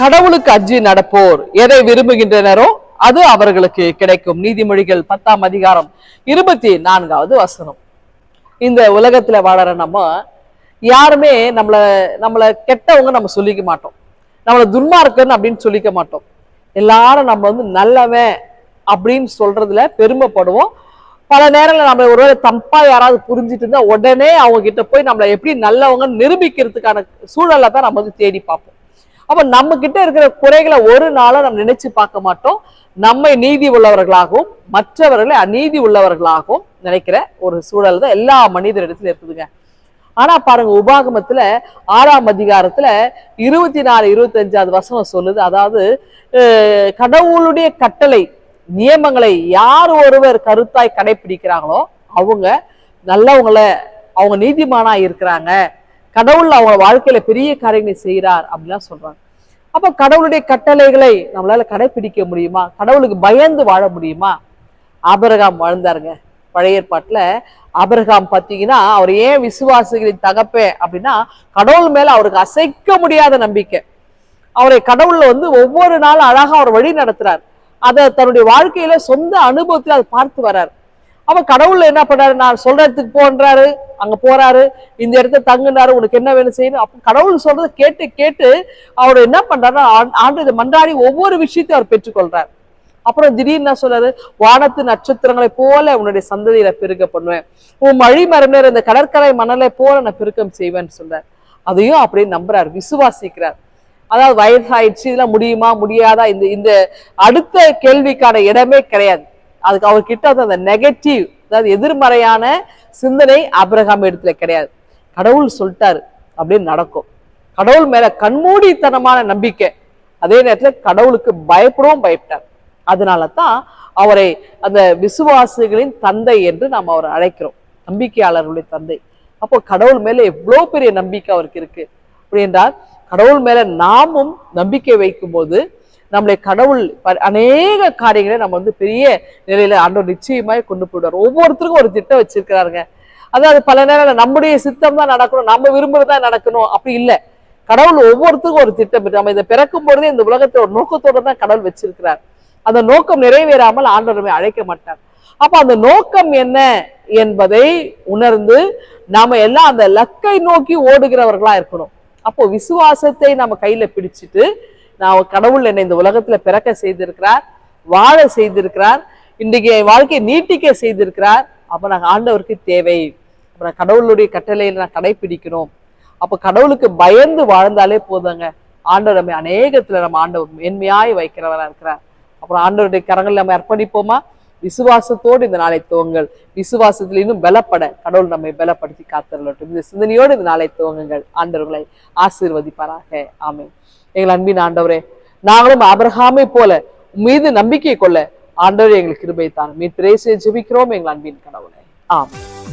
கடவுளுக்கு அஞ்சு நடப்போர். எதை விரும்புகின்றனரோ அது அவர்களுக்கு கிடைக்கும். நீதிமொழிகள் பத்தாம் அதிகாரம் இருபத்தி நான்காவது வசனம். இந்த உலகத்துல வாழற நம்ம யாருமே நம்மள நம்மளை கெட்டவங்க நம்ம சொல்லிக்க மாட்டோம். நம்மள துன்மார்க்கன் அப்படின்னு சொல்லிக்க மாட்டோம். எல்லாரும் நம்ம வந்து நல்லவன் அப்படின்னு சொல்றதுல பெருமைப்படுவோம். பல நேரங்களில் நம்ம ஒருவேளை தப்பா யாராவது புரிஞ்சுட்டு இருந்தா உடனே அவங்க கிட்ட போய் நம்மளை எப்படி நல்லவங்க நிரூபிக்கிறதுக்கான சூழலை தான் நம்ம வந்து தேடி பார்ப்போம். அப்போ நம்ம கிட்ட இருக்கிற குறைகளை ஒரு நாளும் நம்ம நினைச்சு பார்க்க மாட்டோம். நம்மை நீதி உள்ளவர்களாகவும் மற்றவர்களை அநீதி உள்ளவர்களாகவும் நினைக்கிற ஒரு சூழல் தான் எல்லா மனிதரிடத்துல இருக்குதுங்க. ஆனா பாருங்க உபாகமத்துல ஆறாம் அதிகாரத்துல இருபத்தி நாலு இருபத்தி அஞ்சாவது வசனம் சொல்லுது. அதாவது கடவுளுடைய கட்டளை நியமங்களை யார் ஒருவர் கருத்தாய் கடைபிடிக்கிறாங்களோ அவங்க நல்லவங்கள அவங்க நீதிமானா இருக்கிறாங்க. கடவுள் அவங்க வாழ்க்கையில பெரிய காரியங்களை செய்கிறார் அப்படிலாம் சொல்றாங்க. அப்ப கடவுளுடைய கட்டளைகளை நம்மளால கடைபிடிக்க முடியுமா? கடவுளுக்கு பயந்து வாழ முடியுமா? ஆபிரகாம் வாழ்ந்தாருங்க. பழைய ஏற்பாட்டுல ஆபிரகாம் பார்த்தீங்கன்னா அவர் ஏன் விசுவாசிகளின் தகப்பே அப்படின்னா கடவுள் மேல அவருக்கு அசைக்க முடியாத நம்பிக்கை. அவரை கடவுள்ல வந்து ஒவ்வொரு நாளும் அழகா அவர் வழி நடத்துறார். அதை தன்னுடைய வாழ்க்கையில சொந்த அனுபவத்தில் அதை பார்த்து வர்றார். அப்ப கடவுள் என்ன பண்றாரு? நான் சொல்ற இடத்துக்கு போன்றாரு. அங்க போறாரு. இந்த இடத்த தங்குனாரு. உனக்கு என்ன வேணும் செய்யணும்? அப்ப கடவுள் சொல்றதை கேட்டு கேட்டு அவர் என்ன பண்றாரு ஆண்டு இதை மன்றாடி ஒவ்வொரு விஷயத்தையும் அவர் பெற்றுக்கொள்றார். அப்புறம் திடீர்னு என்ன சொல்றாரு? வானத்து நட்சத்திரங்களை போல உன்னுடைய சந்ததியில பெருக்க பண்ணுவேன். உன் மழை மரமேற இந்த கடற்கரை மணலை போல நான் பெருக்கம் செய்வேன்னு சொல்றாரு. அதையும் அப்படியே நம்புறாரு விசுவாசிக்கிறார். அதாவது வயசாயிடுச்சு இதெல்லாம் முடியுமா முடியாதா? இந்த இந்த அடுத்த கேள்விக்கான இடமே கிடையாது. அதுக்கு அவர்கிட்ட வந்து அந்த நெகட்டிவ் அதாவது எதிர்மறையான சிந்தனை ஆபிரகாம் இடத்துல கிடையாது. கடவுள் சொல்லிட்டாரு அப்படின்னு நடக்கும். கடவுள் மேல கண்மூடித்தனமான நம்பிக்கை. அதே நேரத்தில் கடவுளுக்கு பயப்படவும் பயப்பட்டார். அதனால தான் அவரை அந்த விசுவாசிகளின் தந்தை என்று நாம் அவரை அழைக்கிறோம். நம்பிக்கையாளர்களுடைய தந்தை. அப்போ கடவுள் மேல எவ்வளோ பெரிய நம்பிக்கை அவருக்கு இருக்கு? அப்படி என்றால் கடவுள் மேல நாமும் நம்பிக்கை வைக்கும்போது நம்மளை கடவுள் ப- அநேக காரியங்களை நம்ம வந்து பெரிய நிலையில ஆண்டவர் நிச்சயமாய் கொண்டு போயிடுவார். ஒவ்வொருத்தருக்கும் ஒரு திட்டம் வச்சிருக்கிறாருங்க. அதாவது பல நேரம் நம்முடைய சித்தம் தான் நடக்கணும் நம்ம விரும்புறதா நடக்கணும். அப்படி இல்லை. கடவுள் ஒவ்வொருத்தருக்கும் ஒரு திட்டம் நம்ம இதை பிறக்கும் பொழுதே இந்த உலகத்தை ஒரு நோக்கத்தோட தான் கடவுள் வச்சிருக்கிறார். அந்த நோக்கம் நிறைவேறாமல் ஆண்டவர் அழைக்க மாட்டார். அப்ப அந்த நோக்கம் என்ன என்பதை உணர்ந்து நாம எல்லாம் அந்த லக்கை நோக்கி ஓடுகிறவர்களா இருக்கணும். அப்போ விசுவாசத்தை நம்ம கையில பிடிச்சிட்டு நான் கடவுள் என்னை இந்த உலகத்துல பிறக்க செய்திருக்கிறார் வாழ செய்திருக்கிறார் இன்றைக்கு என் வாழ்க்கையை நீட்டிக்க செய்திருக்கிறார். அப்ப நாங்க ஆண்டவருக்கு தேவை. அப்ப நான் கடவுளுடைய கட்டளையில நான் கடைபிடிக்கணும். அப்ப கடவுளுக்கு பயந்து வாழ்ந்தாலே போதுங்க. ஆண்டவர் நம்ம அநேகத்துல நம்ம ஆண்டவர் மேன்மையாய் வைக்கிறவரா இருக்கிறார். அப்புறம் ஆண்டவருடைய கரங்கள் நம்ம அர்ப்பணிப்போமா? விசுவாசத்தோடு இந்த நாளை துவங்கள். விசுவாசத்தில் இன்னும் பலப்பட கடவுள் நம்மை பலப்படுத்தி காத்திரலட்டும் இந்த சிந்தனையோடு இந்த நாளை துவங்குங்கள். ஆண்டவர்களை ஆசீர்வதிப்பாராக. ஆமை எங்கள் அன்பின் ஆண்டவரே நாங்களும் அபரகாமை போல மீது நம்பிக்கை கொள்ள ஆண்டவர் எங்களுக்கு கிருபை தான் மீட்பிரேசியை ஜெபிக்கிறோம் எங்கள் அன்பின் கடவுளை. ஆமென்.